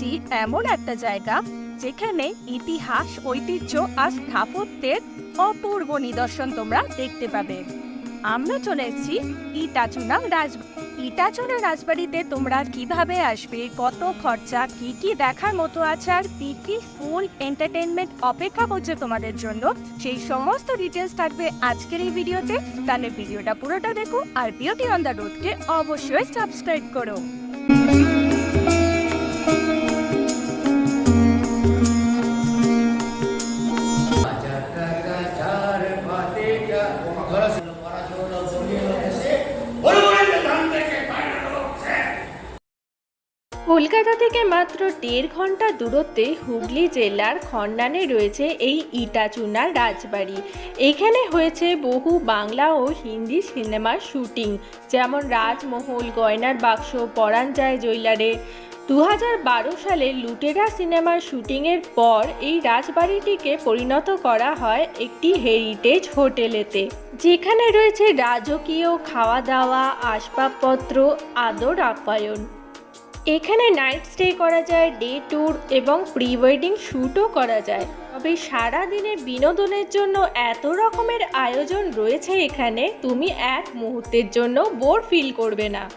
এসেছি এমন একটা জায়গা যেখানে ইতিহাস, ঐতিহ্য আর স্থাপত্যের অপূর্ব নিদর্শন তোমরা দেখতে পাবে। আমরা চলে এসেছি ইটাচুনা রাজ, ইটাচুনা রাজবাড়িতে তোমরা কীভাবে আসবে, কত খরচা, কি কি দেখার মতো আছে আর কি কি ফুল এন্টারটেনমেন্ট অপেক্ষা করছে তোমাদের জন্য, সেই সমস্ত ডিটেলস থাকবে আজকের এই ভিডিওতে। তাহলে ভিডিওটা পুরোটা দেখো আর বিউটি অন দ্য রোডকে অবশ্যই সাবস্ক্রাইব করো। কলকাতা থেকে মাত্র দেড় ঘণ্টা দূরত্বে হুগলি জেলার খন্ডানে রয়েছে এই ইটাচুনার রাজবাড়ি। এখানে হয়েছে বহু বাংলা ও হিন্দি সিনেমার শুটিং, যেমন রাজমহল, গয়নার বাক্স পরাণ যায় জৈলারে দু হাজার বারো সালে লুটেরা সিনেমার শুটিংয়ের পর এই রাজবাড়িটিকে পরিণত করা হয় একটি হেরিটেজ হোটেলেতে। যেখানে রয়েছে রাজকীয় খাওয়া দাওয়া আসবাবপত্র, আদর আপ্যায়ন। এখানে নাইট স্টে করা যায় ডে ট্যুর এবং প্রি ওয়েডিং শ্যুটও করা যায়। তবে সারা দিনের বিনোদনের জন্য এত রকমের আয়োজন রয়েছে এখানে, তুমি এক মুহূর্তের জন্য বোর ফিল করবে না।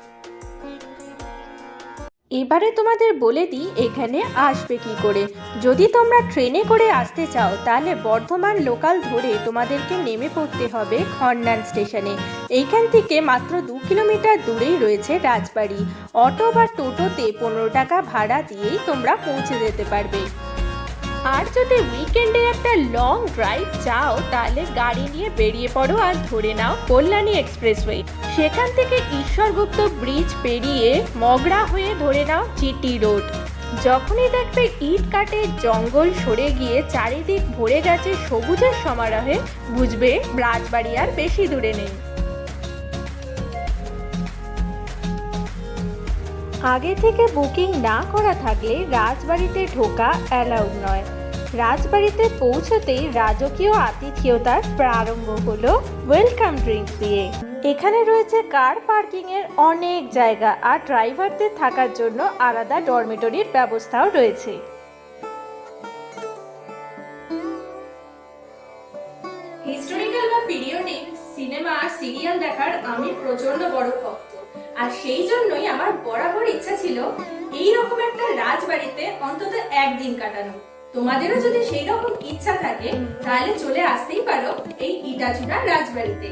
এবারে তোমাদের বলে দিই, এখানে আসবে কি করে? যদি তোমরা ট্রেনে করে আসতে চাও, তাহলে বর্ধমান লোকাল ধরে তোমাদেরকে নেমে পড়তে হবে খন্ডান স্টেশনে। এইখান থেকে মাত্র দু কিলোমিটার দূরেই রয়েছে রাজবাড়ি। অটো বা টোটোতে পনেরো টাকা ভাড়া দিয়েই তোমরা পৌঁছে যেতে পারবে। আর যদি উইকেন্ডে একটা লং ড্রাইভ চাও তাহলে গাড়ি নিয়ে বেরিয়ে পড়ো আর ধরে নাও কল্যাণী এক্সপ্রেসওয়ে সেখান থেকে ঈশ্বরগুপ্ত ব্রিজ পেরিয়ে মগরা হয়ে ধরে নাও জিটি রোড। যখনই দেখবে ইট কাটে, জঙ্গল সরে গিয়ে চারিদিক ভরে গেছে সবুজের সমারোহে, বুঝবে রাজবাড়ি আর বেশি দূরে নেই। আগে থেকে বুকিং না করা থাকলে রাজবাড়িতে ঢোকা অ্যালাউড নয়। রাজবাড়িতে পৌঁছতেই রাজকীয় আতিথেয়তার প্রারম্ভ হলো ওয়েলকাম ড্রিঙ্কস দিয়ে। এখানে রয়েছে কার পার্কিং এর অনেক জায়গা আর ড্রাইভারদের থাকার জন্য আলাদা ডরমিটরির ব্যবস্থাও রয়েছে। হিস্টোরিক্যাল বা পিরিয়ডিক সিনেমা আর সিরিয়াল দেখার আমি প্রচণ্ড বড় ভক্ত আর সেই জন্যই আমার বরাবর ইচ্ছা ছিল এই রকম একটা রাজবাড়িতে অন্তত একদিন কাটানো। তোমাদেরও যদি সেই রকম ইচ্ছা থাকে, তাহলে চলে আসতেই পারো এই ইটাচুনা রাজবাড়িতে।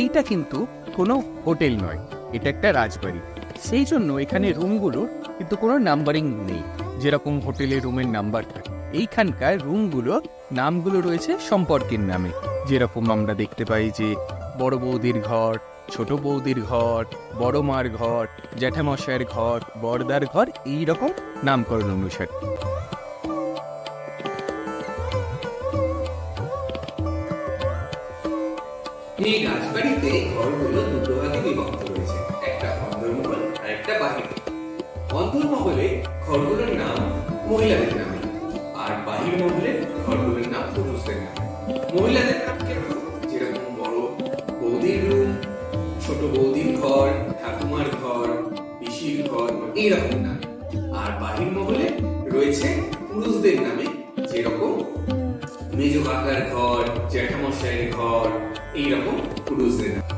এইটা কিন্তু কোনো হোটেল নয়, এটা একটা রাজবাড়ি। সেই জন্য এখানে রুমগুলোর কিন্তু কোনো নাম্বারিং নেই, যেরকম হোটেলে রুমের নাম্বার থাকে। এইখানকার রুমগুলো, নামগুলো রয়েছে সম্পর্কের নামে। যেরকম আমরা দেখতে পাই যে, বড় বৌদির ঘর, ছোট বৌদির ঘর, বড় মার ঘর, জ্যাঠামশাইয়ের ঘর, বড়দার ঘর এই রকম নামকরণ অনুসারে। এই রাজবাড়িতে ঘরগুলো দুটো ভাগে বিভক্ত রয়েছে। একটা অন্দরমহল আর একটা বাহির অন্দরমহলে ঘরগুলোর নাম মহিলাদের নামে। বাহির মহলে ঘরগুলোর নাম পুরুষদের নামে মহিলাদের নাম কীরকম যেরকম বড় বৌদির রুম, ছোট বৌদির ঘর, ঠাকুমার ঘর, পিসির ঘর, এইরকম নামে আর বাহির মহলে রয়েছে পুরুষদের নামে যেরকম মেজ কাকার ঘর, জ্যাঠামশাইয়ের ঘর, এইরকম পুরুষদের নাম।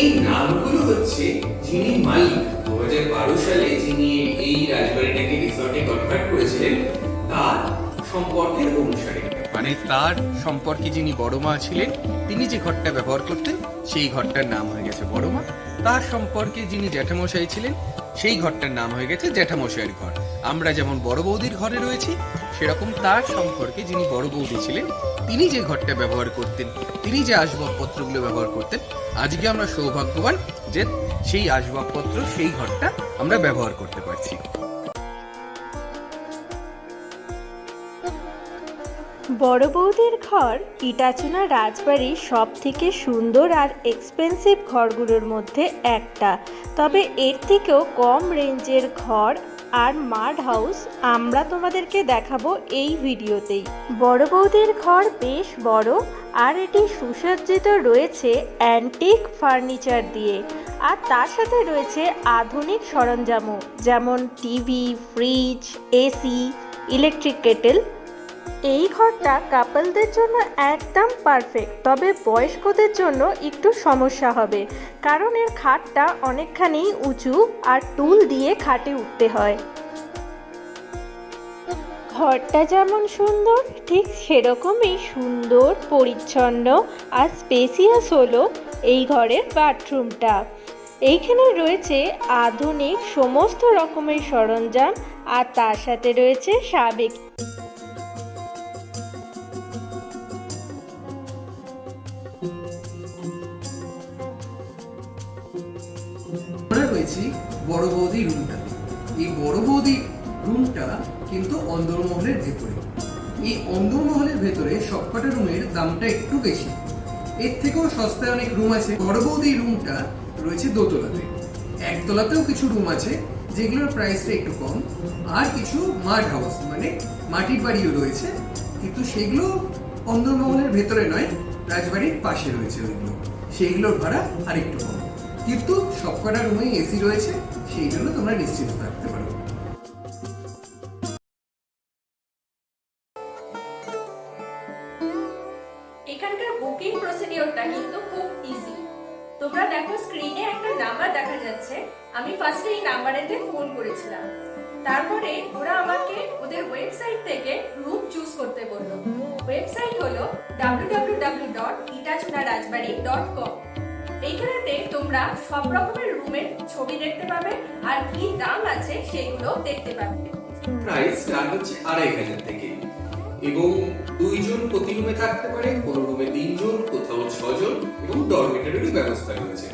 এই নামগুলো হচ্ছে যিনি মালিক। সালে যিনি এই রাজবাড়িটাকে রিসর্টে কনভার্ট করেছিলেন, তার সম্পর্কের অনুসারে। মানে তার সম্পর্কে যিনি বড় মা ছিলেন, তিনি যে ঘরটা ব্যবহার করতেন, সেই ঘরটার নাম হয়ে গেছে বড় মা। তার সম্পর্কে যিনি জ্যাঠামশাই ছিলেন, সেই ঘরটার নাম হয়ে গেছে জ্যাঠামশাইয়ের ঘর। আমরা যেমন বড় বৌদির ঘরে রয়েছি সেরকম তার সম্পর্কে যিনি বড় বৌদি ছিলেন তিনি যে ঘরটা ব্যবহার করতেন, তিনি যে আসবাবপত্রগুলো ব্যবহার করতেন, আজকে আমরা সৌভাগ্যবান যে সেই আসবাবপত্র, সেই ঘরটা আমরা ব্যবহার করতে পারছি। বড় বৌদির ঘর ইটাচুনা রাজবাড়ির সব থেকে সুন্দর আর এক্সপেন্সিভ ঘরগুলোর মধ্যে একটা। তবে এর থেকেও কম রেঞ্জের ঘর আর মাড হাউস আমরা তোমাদেরকে দেখাবো এই ভিডিওতেই। বড় বৌদির ঘর বেশ বড়, আর এটি সুসজ্জিত রয়েছে অ্যান্টিক ফার্নিচার দিয়ে। আর তার সাথে রয়েছে আধুনিক সরঞ্জামও, যেমন TV fridge AC electric kettle এই ঘরটা কাপলদের জন্য একদম পারফেক্ট তবে বয়স্কদের জন্য একটু সমস্যা হবে, কারণ এর খাটটা অনেকখানি উঁচু আর টুল দিয়ে খাটে উঠতে হয়। ঘরটা যেমন সুন্দর, ঠিক সেরকমই সুন্দর, পরিচ্ছন্ন আর স্পেসিয়াস হলো এই ঘরের বাথরুমটা এইখানে রয়েছে আধুনিক সমস্ত রকমের সরঞ্জাম আর তার সাথে রয়েছে সাবেক আমরা বড় বৌদি রুমটাতে এই বড় বৌদি রুমটা কিন্তু অন্দরমহলের ভেতরে। এই অন্দরমহলের ভেতরে সবকটা রুমের দামটা একটু বেশি। এর থেকেও সস্তায় অনেক রুম আছে। বড় বৌদি রুমটা রয়েছে দোতলাতে। একতলাতেও কিছু রুম আছে, যেগুলোর প্রাইসটা একটু কম। আর কিছু মাড হাউস মানে মাটির বাড়িও রয়েছে। কিন্তু সেগুলো অন্দরমহলের ভেতরে নয়, রাজবাড়ির পাশে রয়েছে ওইগুলো। সেইগুলোর ভাড়া আর একটু কম। কিন্তু সবকটা রুমেই এসি রয়েছে, সেই জন্য তোমরা নিশ্চিত থাকতে পারো। এখানকার বুকিং প্রসিডিওরটা কিন্তু খুব ইজি তোমরা দেখো স্ক্রিনে একটা নাম্বার দেখা যাচ্ছে। আমি ফার্স্টে এই নাম্বারেতে ফোন করেছিলাম। তারপরে ওরা আমাকে ওদের ওয়েবসাইট থেকে রুম চুজ করতে বলল। ওয়েবসাইট হলো এইখানেতে তোমরা সব রকমের রুমের ছবি দেখতে পাবে আর কি দাম আছে সেগুলো দেখতে পাবে। প্রাইস স্টার্ট হচ্ছে আড়াই হাজার থেকে। এবং দুইজন প্রতি রুমে থাকতে পারে কোনো রুমে তিনজন কোথাও ছজন এবং ডরমেটরিরও ব্যবস্থা রয়েছে।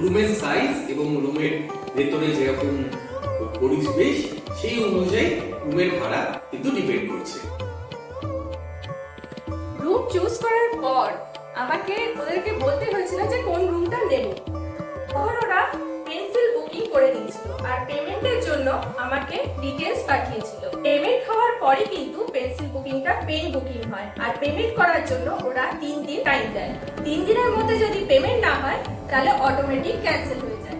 রুমের সাইজ এবং রুমের ভেতরে যেরকম পরিবেশ সেই অনুযায়ী রুমের ভাড়া কিন্তু ডিপেন্ড করছে। রুম চুজ করার পর আমাকে ওদেরকে বলতে হয়েছিল যে কোন রুমটা নেব। তখন ওরা পেন্সিল বুকিং করে দিয়েছিল আর পেমেন্টের জন্য আমাকে ডিটেলস পাঠিয়েছিল। পেমেন্ট হওয়ার পরে কিন্তু পেন্সিল বুকিংটা পেন বুকিং হয় আর পেমেন্ট করার জন্য ওরা তিন দিন টাইম দেয়। তিন দিনের মধ্যে যদি পেমেন্ট না হয়, তাহলে অটোমেটিক ক্যান্সেল হয়ে যায়।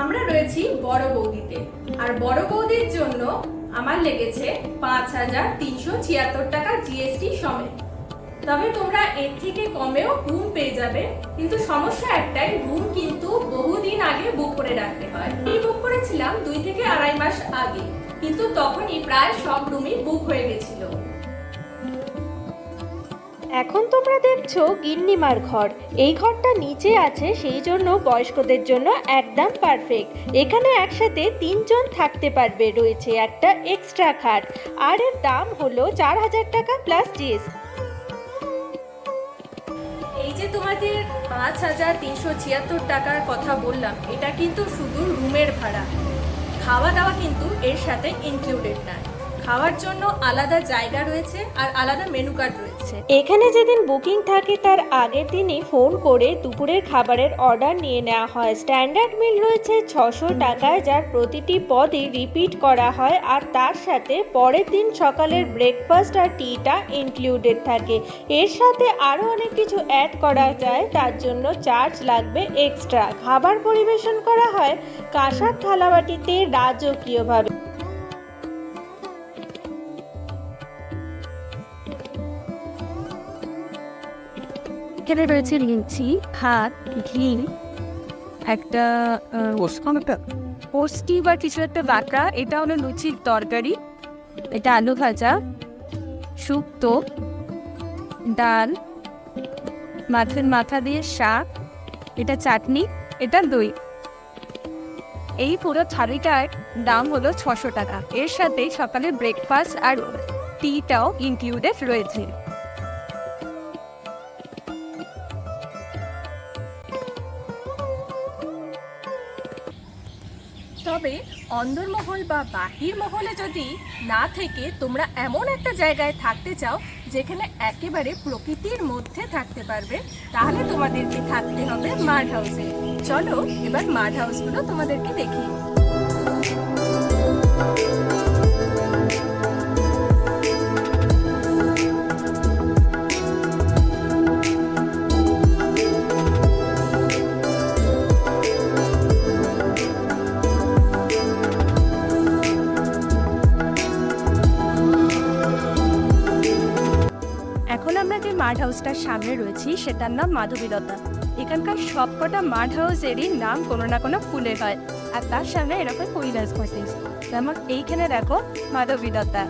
আমরা রয়েছি বড় বৌদিতে। আর বড় বৌদির জন্য আমার লেগেছে পাঁচ হাজার তিনশো ছিয়াত্তর টাকা জিএসটি সমেত। তবে তোমরা এর থেকে কমেও রুম পেয়ে যাবে, কিন্তু সমস্যা একটাই রুম কিন্তু বহুদিন আগে বুক করে রাখতে হয়। আমি বুক করেছিলাম দুই থেকে আড়াই মাস আগে, কিন্তু তখনই প্রায় সব রুমই বুক হয়ে গেছিল। এখন তোমরা দেখছ গিন্নিমার ঘর। এই ঘরটা নিচে আছে, সেই জন্য বয়স্কদের জন্য একদম পারফেক্ট এখানে একসাথে তিনজন থাকতে পারবে, রয়েছে একটা এক্সট্রা খাট। আর এর দাম হলো চার হাজার টাকা প্লাস জিএস। এই যে তোমাদের পাঁচ হাজার তিনশো ছিয়াত্তর টাকার কথা বললাম, এটা কিন্তু শুধু রুমের ভাড়া। খাওয়া দাওয়া কিন্তু এর সাথে ইনক্লুডেড না। খাওয়ার জন্য আলাদা জায়গা রয়েছে আর আলাদা মেনু কার্ড রয়েছে। এখানে যেদিন বুকিং থাকে, তার আগের দিনই ফোন করে দুপুরের খাবারের অর্ডার নিয়ে নেওয়া হয়। স্ট্যান্ডার্ড মিল রয়েছে ছশো টাকায় যার প্রতিটি পদই রিপিট করা হয় আর তার সাথে পরের দিন সকালের ব্রেকফাস্ট আর টিটা ইনক্লুডেড থাকে। এর সাথে আরও অনেক কিছু অ্যাড করা যায়, তার জন্য চার্জ লাগবে এক্সট্রা খাবার পরিবেশন করা হয় কাঁসার থালাবাটিতে রাজকীয়ভাবে। এখানে রয়েছে লিচি ভাত ঘি একটা পোস্টি। বা কিছু একটা বাঁকা এটা হলো লুচির তরকারি এটা আলু ভাজা শুক্তো ডাল মাছের মাথা দিয়ে শাক এটা চাটনি এটা দই। এই পুরো থালিটার দাম হলো ছশো টাকা। এর সাথে সকালে ব্রেকফাস্ট আর টিটাও ইনক্লুডেড রয়েছে। অন্দরমহল বা বাহির মহলে যদি না থেকে তোমরা এমন একটা জায়গায় থাকতে চাও, যেখানে একেবারে প্রকৃতির মধ্যে থাকতে পারবে, তাহলে তোমাদেরকে থাকতে হবে মাড হাউসে চলো, এবার মাড হাউসগুলো তোমাদেরকে দেখি। মাড হাউসটার সামনে রয়েছি, সেটার নাম মাধবীলতা। এখানকার সবকটা মাড হাউসেরই নাম কোনো না কোনো ফুলের হয়, আর তার সামনে এরকম কৈলাস ঘটেছে। যেমন এইখানে দেখো মাধবীলতা।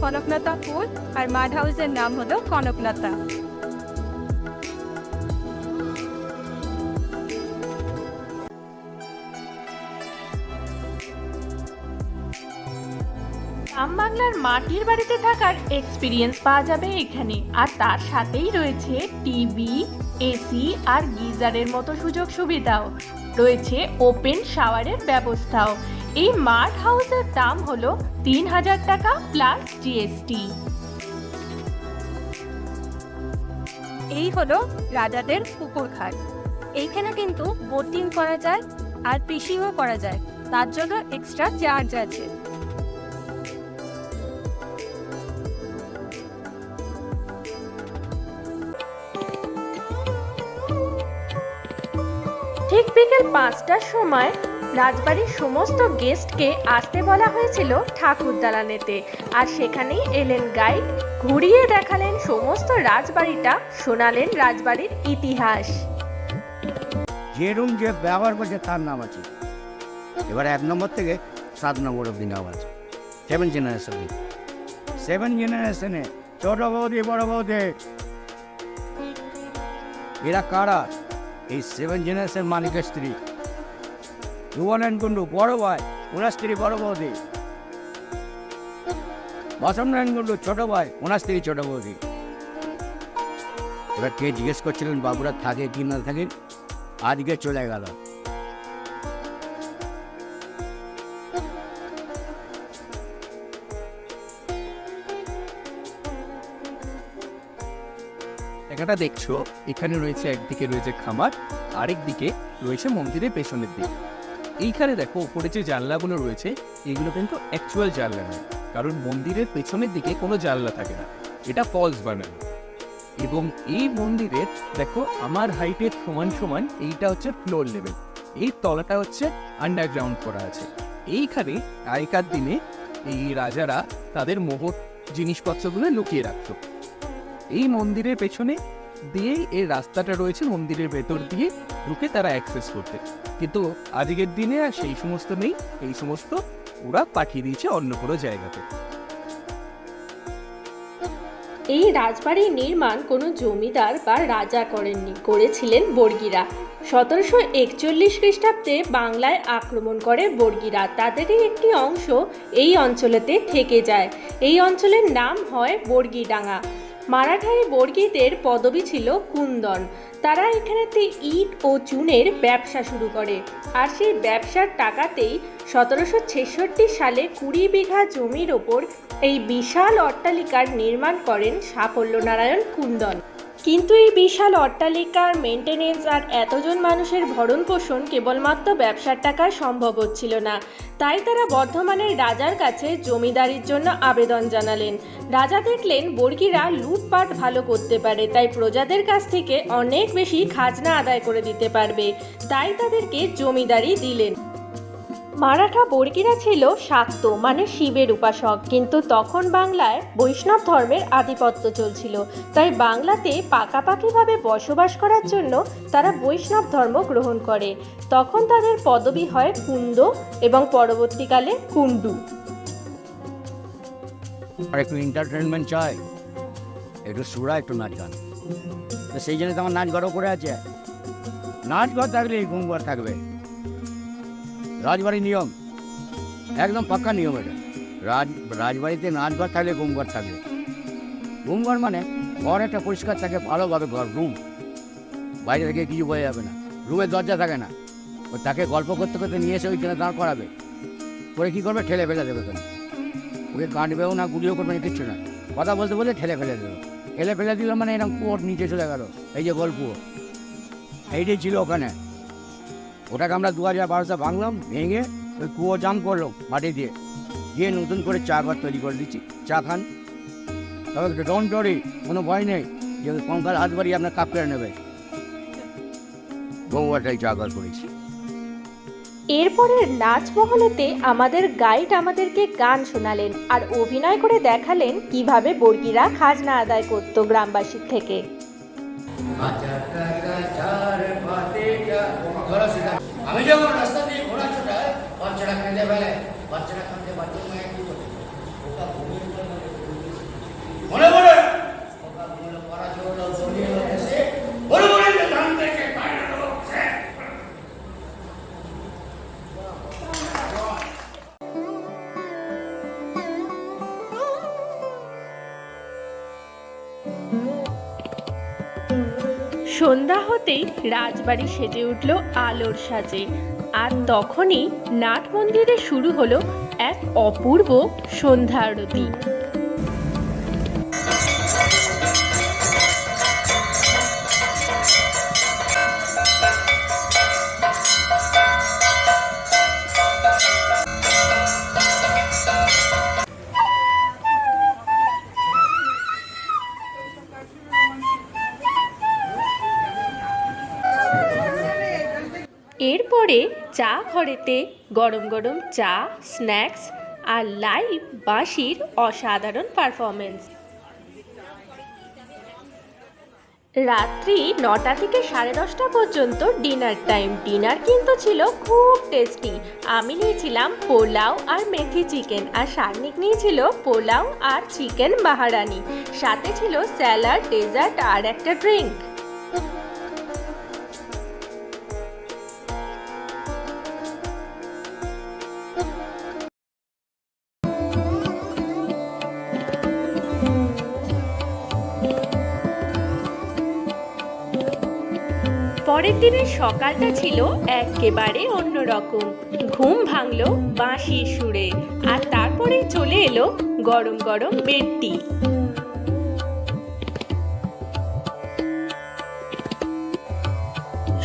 কনকলতা ফুল, আর মাড হাউসের নাম হলো কনকলতা। মাটির বাড়িতে থাকার এক্সপিরিয়েন্স পাওয়া যাবে এখানে। আর তার সাথেই রয়েছে টিভি এসি আর গিজারের মতো সুযোগ সুবিধাও। রয়েছে ওপেন শাওয়ারের ব্যবস্থাও। এই মার্ট হাউসের দাম হলো তিন হাজার টাকা প্লাস জিএসটি এই হলো রাজাদের পুকুর ঘাট। এইখানে কিন্তু বোটিং করা যায় আর ফিশিংও করা যায়। তার জন্য এক্সট্রা চার্জ আছে। বিকেল পাঁচটার সময় রাজবাড়ির সমস্ত গেস্টকে আসতে বলা হয়েছিল ঠাকুর দালানেতে। আর সেখানেই এলেন গাইড, ঘুরিয়ে দেখালেন সমস্ত রাজবাড়িটা, শোনালেন রাজবাড়ির ইতিহাস। যে রুম যে ব্যবহার করছে তার নাম আছে। এবার এক নম্বর থেকে সাত নম্বর অব্দি নাম আছে। সেভেন জেনারেশন সেভেন জেনারেশনে ছোট বৌদি, বড় বৌদি। এরা কারা? এই সেভেন জেনারেশন মালিকের স্ত্রী। ভুবনেন কুণ্ডু, বড় ভাই, ওনার স্ত্রী বড় বৌদি। বসন নারায়ণ কুণ্ডু, ছোট ভাই, ওনার স্ত্রী ছোট বৌদি। এবার কে জিজ্ঞেস করছিলেন, বাবুরা থাকে কি না থাকে? আজকে চলে গেল। জায়গাটা দেখছ? এখানে রয়েছে একদিকে রয়েছে খামার, আরেক দিকে রয়েছে মন্দিরের পেছনের দিক। এইখানে দেখো উপরে যে জানলাগুলো রয়েছে, এগুলো কিন্তু অ্যাকচুয়াল জানলা নয়। কারণ মন্দিরের পেছনের দিকে কোনো জানলা থাকে না। এটা ফলস বানানো। এবং এই মন্দিরের, দেখো, আমার হাইটের সমান সমান এইটা হচ্ছে ফ্লোর লেভেল এই তলাটা হচ্ছে আন্ডারগ্রাউন্ড করা আছে। এইখানে আগেকার দিনে এই রাজারা তাদের মোহর জিনিসপত্রগুলো লুকিয়ে রাখতো। এই মন্দিরের পেছনে দিয়েই এই রাস্তাটা রয়েছে, মন্দিরের ভেতর দিয়ে ঢুকে তারা অ্যাক্সেস করতে। কিন্তু আজকের দিনে আর সেই সমস্ত নেই, এই সমস্ত ওরা পাঠিয়ে দিয়েছে অন্য কোনো জায়গাতে। এই রাজবাড়ির নির্মাণ কোনো জমিদার বা রাজা করেননি, করেছিলেন বর্গীরা। সতেরোশো একচল্লিশ খ্রিস্টাব্দে বাংলায় আক্রমণ করে বর্গীরা। তাদেরই একটি অংশ এই অঞ্চলেতে থেকে যায়। এই অঞ্চলের নাম হয় বর্গিডাঙ্গা। মারাঠাই বর্গীদের পদবি ছিল কুন্দন। তারা এখানেতে ইট ও চুনের ব্যবসা শুরু করে। আর সেই ব্যবসার টাকাতেই সতেরোশো ছেষট্টি সালে কুড়ি বিঘা জমির ওপর এই বিশাল অট্টালিকার নির্মাণ করেন সাফল্য নারায়ণ কুন্দন। কিন্তু এই বিশাল অট্টালিকার মেনটেনেন্স আর এতজন মানুষের ভরণ পোষণ কেবলমাত্র ব্যবসার টাকায় সম্ভব হচ্ছিল না। তাই তারা বর্ধমানের রাজার কাছে জমিদারির জন্য আবেদন জানালেন। রাজা দেখলেন বর্গীরা লুটপাট ভালো করতে পারে, তাই প্রজাদের কাছ থেকে অনেক বেশি খাজনা আদায় করে দিতে পারবে। তাই তাদেরকে জমিদারি দিলেন। মারাঠা বর্গীরা ছিল শাক্ত মানে শিবের উপাসক। কিন্তু তখন বাংলায় বৈষ্ণব ধর্মের আধিপত্য চলছিল। তাই বাংলাতে পাকাপাকিভাবে বসবাস করার জন্য তারা বৈষ্ণব ধর্ম গ্রহণ করে। তখন তাদের পদবি হয় কুন্দ এবং পরবর্তীকালে আর একটু এন্টারটেনমেন্ট চাই। একটু সুরা, একটু নাচ গান। তো সেই জন্য তোমার নাচ ঘরও করে আছে। নাচ ঘর থাকলে ঘুম ঘর থাকবে। রাজবাড়ির নিয়ম। একদম পাক্কা নিয়ম এটা। রাজ, রাজবাড়িতে নাচ ঘর থাকলে ঘুম ঘর থাকবে। ঘুম ঘর মানে ঘর একটা পরিষ্কার থাকে, ভালোভাবে ঘর রুম বাইরে থেকে কিছু বোঝা যাবে না। রুমের দরজা থাকে না। ও তাকে গল্প করতে করতে নিয়ে এসে ওইখানে দাঁড় করাবে। করে কী করবে? ঠেলে ফেলে দেবে কেন ওকে কাটবেও না, গুলিও করবে না, কিচ্ছু না। কথা বলতে বলতে ঠেলে ফেলে দেবে। ঠেলে ফেলে দিল মানে এরকম কুয়োর নিচে চলে গেল। এই যে গল্প। এইটাই ছিল ওখানে। ওটাকে আমরা দু হাজার বারোতে ভাঙলাম ভেঙে ওই কুয়ো জাম করল মাটি দিয়ে। দিয়ে নতুন করে চা ঘর তৈরি করে দিচ্ছি চা খান। তবে ডোন্ট ডরি কোনো ভয় নেই যে কঙ্কাল হাত বাড়িয়ে আপনার কাপ করে নেবে। বউয়াটাই চা ঘর করেছি। এরপরের নাচ মহলেতে আমাদের গাইড আমাদেরকে গান শোনালেন আর অভিনয় করে দেখালেন কীভাবে বর্গিরা খাজনা আদায় করত গ্রামবাসীর থেকে। আমি যখন রাস্তা দিয়ে ঘোরা ছোটায় বাচ্চারা খেতে ফেলে সন্ধ্যা হতেই রাজবাড়ি সেজে উঠল আলোর সাজে। আর তখনই নাট মন্দিরে শুরু হলো এক অপূর্ব সন্ধ্যা আরতি এরপরে চা ঘরেতে গরম গরম চা, স্ন্যাক্স আর লাইভ বাঁশির অসাধারণ পারফরমেন্স রাত্রি নটা থেকে সাড়ে দশটা পর্যন্ত ডিনার টাইম। ডিনার কিন্তু ছিল খুব টেস্টি। আমি নিয়েছিলাম পোলাও আর মেথি চিকেন আর সার্নিক নিয়েছিল পোলাও আর চিকেন বাহারানি সাথে ছিল স্যালাড, ডেজার্ট আর একটা ড্রিঙ্ক। পরের দিনের সকালটা ছিল একেবারে অন্যরকম। ঘুম ভাঙলো বাঁশি সুরে আর তারপরে চলে এলো গরম গরম বেডটি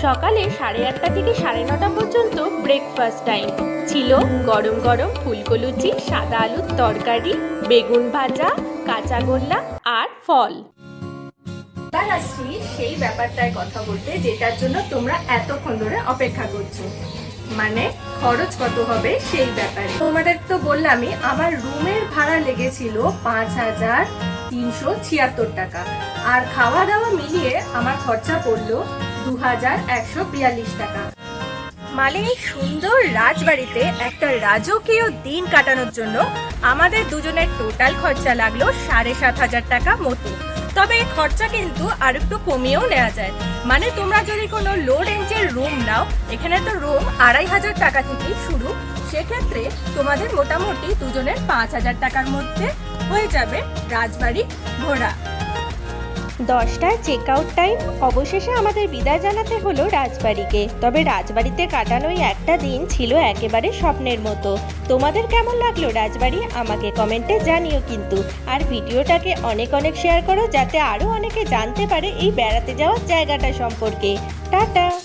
সকালে সাড়ে আটটা থেকে সাড়ে নটা পর্যন্ত ব্রেকফাস্ট টাইম ছিল গরম গরম ফুলকো লুচি সাদা আলুর তরকারি, বেগুন ভাজা, কাঁচা গোল্লা আর ফল। এবার আসছি সেই ব্যাপারটায় কথা বলতে, যেটার জন্য তোমরা এতক্ষণ ধরে অপেক্ষা করছ। মানে খরচ কত হবে সেই ব্যাপারে। তোমাদের তো বললামই, আমার রুমের ভাড়া লেগেছিল পাঁচ হাজার তিনশো ছিয়াত্তর টাকা। আর খাওয়া দাওয়া মিলিয়ে আমার খরচা পড়ল দু হাজার একশো বিয়াল্লিশ টাকা। মানে এই সুন্দর রাজবাড়িতে একটা রাজকীয় দিন কাটানোর জন্য আমাদের দুজনের টোটাল খরচা লাগল সাড়ে সাত হাজার টাকা মতো। তবে এই খরচা কিন্তু আর একটু কমিয়েও নেওয়া যায়। মানে তোমরা যদি কোনো লো রেঞ্জের রুম নাও, এখানে তো রুম আড়াই হাজার টাকা থেকেই শুরু। সেক্ষেত্রে তোমাদের মোটামুটি দুজনের পাঁচ হাজার টাকার মধ্যে হয়ে যাবে রাজবাড়ি ঘোরা। দশটায় চেক আউট টাইম অবশেষে আমাদের বিদায় জানাতে হলো রাজবাড়িকে। তবে রাজবাড়িতে কাটানো একটা দিন ছিল একেবারে স্বপ্নের মতো। তোমাদের কেমন লাগল রাজবাড়ি? আমাকে কমেন্টে জানিও কিন্তু। আর ভিডিওটাকে অনেক অনেক শেয়ার করো, যাতে আরও অনেকে জানতে পারে এই বেড়াতে যাওয়ার জায়গাটা সম্পর্কে। টাটা!